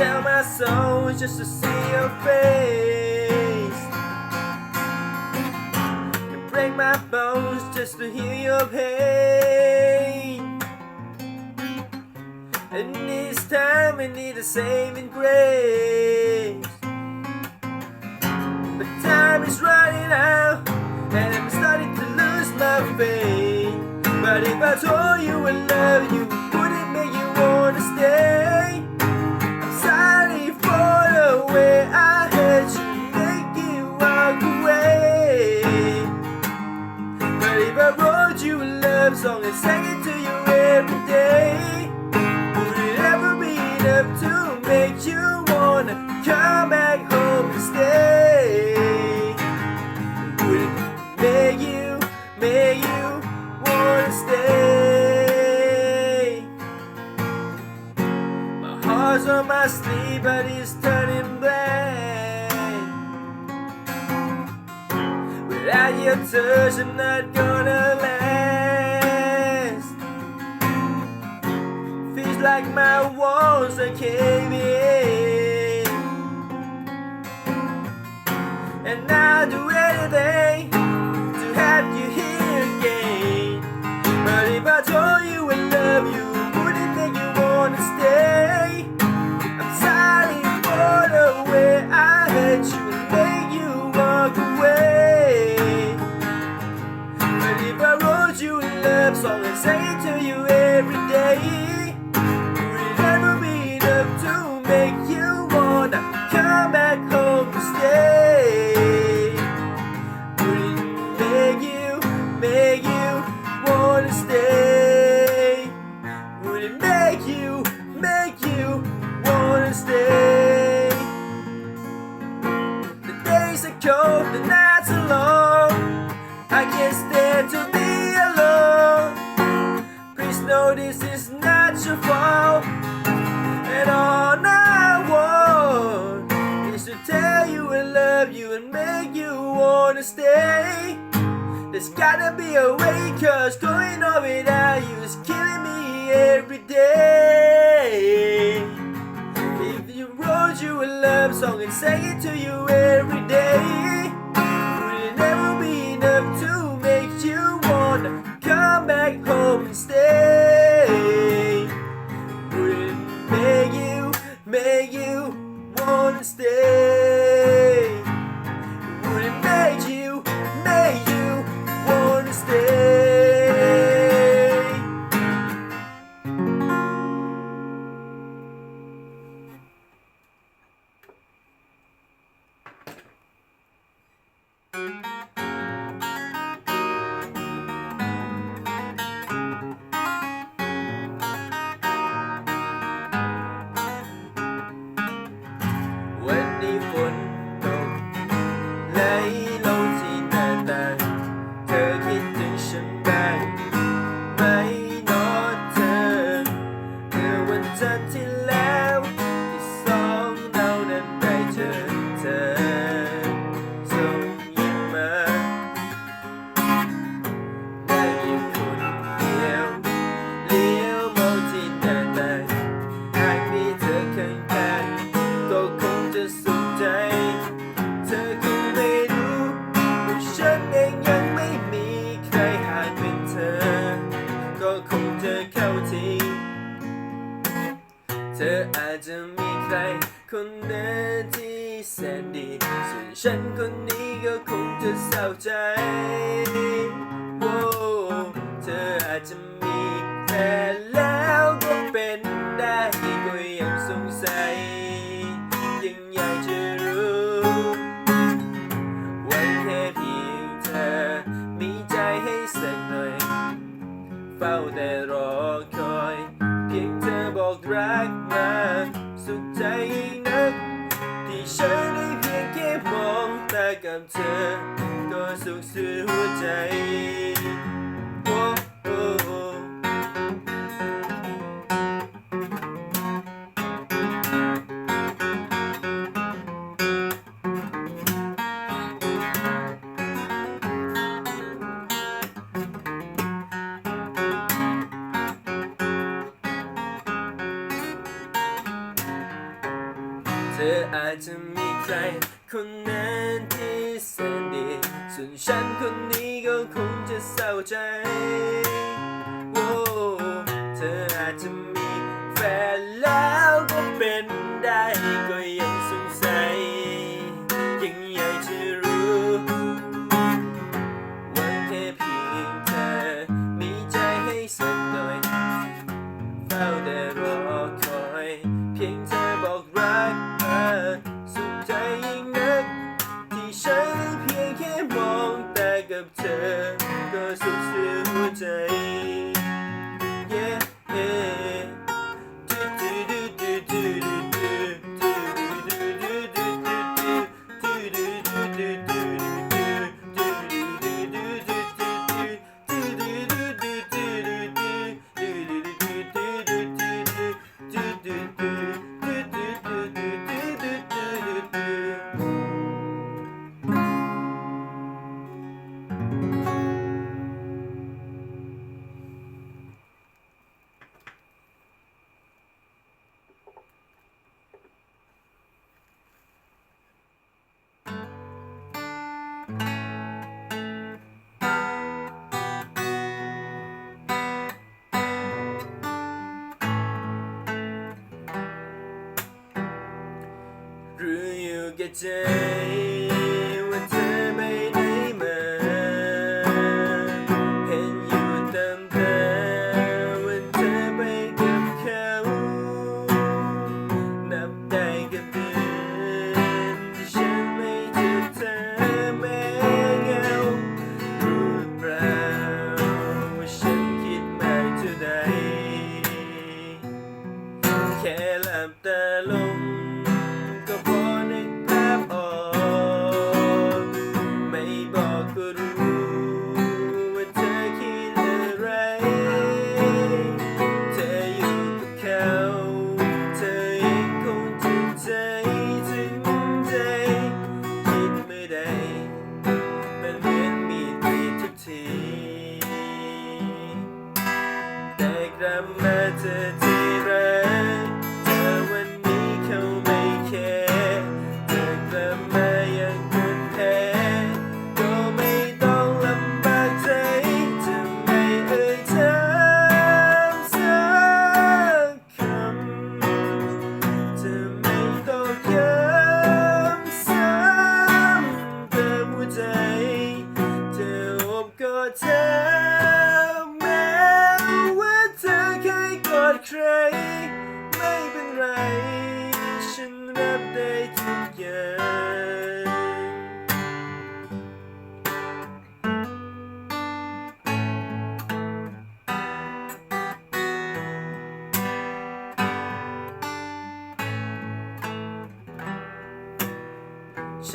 sell my soul just to see your face. And break my bones just to hear your pain. And this time we need a saving grace. But time is running out, and I'm starting to lose my faith. But if I told you I love you, would it make you wanna stay? Song and sang it to you every day, would it ever be enough to make you wanna come back home and stay? Would it make you, make you wanna stay? My heart's on my sleeve, but it's turning black. Without your touch, I'm not gonna last. Like my walls are caving. And I'll come back home and stay? Would it make you, make you wanna stay? Would it make you, make you wanna stay? The days are cold, the nights are long. I can't stand to be alone. Please know this is not your fault. And all wanna stay. There's gotta be a way, cause going on without you is killing me every day. If you wrote you a love song and sang it to you every day, คงจะเข้าทีเธออาจจะมีใครคนนั้นที่แสนดี ส่วนฉันคนนี้ก็คงจะเศร้าใจ โอ้เธออาจจะ สุขใจยิ่งนัก ที่ฉันได้เพียงแค่มองตากับเธอ ก็สุขสือหัวใจ ธออาจจะมีใคร คนนั้นที่แสนดี ส่วนฉันคนนี้ก็คงจะเศร้าใจ day. Get geçeyim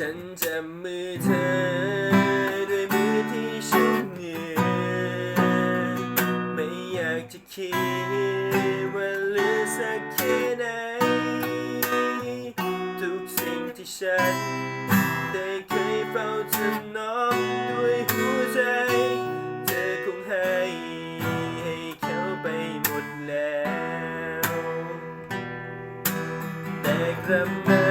ฉันจะมือเธอด้วยมือที่ฉันเหนื่อไม่อยากจะคิดว่าเหลือสักแค่ไหนทุกสิ่งที่ฉันได้เคยเฝ้าจำน้องด้วยหัวใจ เธอคงให้ให้เขาไปหมดแล้ว แต่กระมั